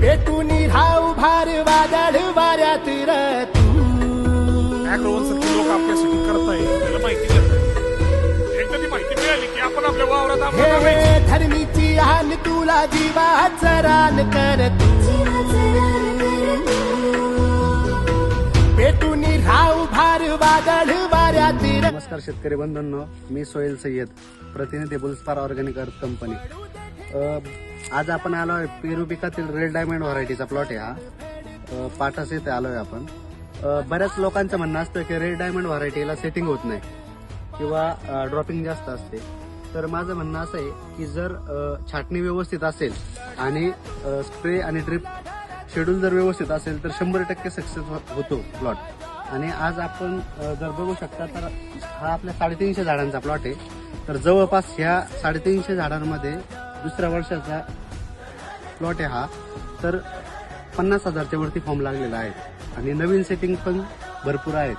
पेटून राहू भार वादळ वाऱ्यात र तू अॅग्रोवन सारखे लोक आपल्यासाठी करताय त्याला माहिती देत एकदा ती माहिती मिळाली की आपण आपल्या वावरात हे आम्हाला हे धरणीची आन तुला जीवाचं रान कर तू पेटून राहू भार वादळ वाऱ्यात र नमस्कार शेतकरी बंधूंनो मी सोहेल सय्यद प्रतिनिधी बुलस्पार ऑर्गॅनिक अर्थ कंपनी. अ, आज आपण आलो आहे पेरू पिकातील रेड डायमंड व्हरायटीचा प्लॉट आहे हा. पाठास पाटास येथे आलो आहे आपण बऱ्याच लोकांचं म्हणणं असतं की रेड डायमंड व्हरायटीला सेटिंग होत नाही किंवा ड्रॉपिंग जास्त असते. तर माझं म्हणणं असं आहे की जर छाटणी व्यवस्थित असेल आणि स्प्रे आणि ड्रिप शेड्यूल जर व्यवस्थित असेल तर शंभर टक्के सक्सेस हो-, होतो प्लॉट. आणि आज आपण जर बघू शकता तर हा आपल्या साडेतीनशे झाडांचा प्लॉट आहे. तर जवळपास ह्या साडेतीनशे झाडांमध्ये दुसऱ्या वर्षाचा प्लॉट आहे हा. तर पन्नास हजारच्या वरती फॉर्म लागलेला आहे. आणि नवीन सेटिंग पण भरपूर आहेत.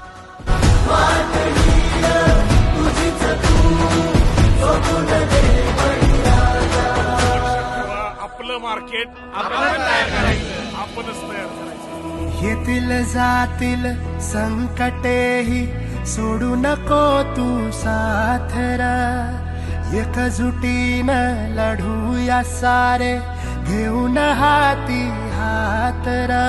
आपलं मार्केट आपण तयार करायचं. आपणच तयार करायचं. येतील जातील संकटेही सोडू नको तू साथरा. एकजुटीनं लढूया सारे घेऊन हाती हातरा.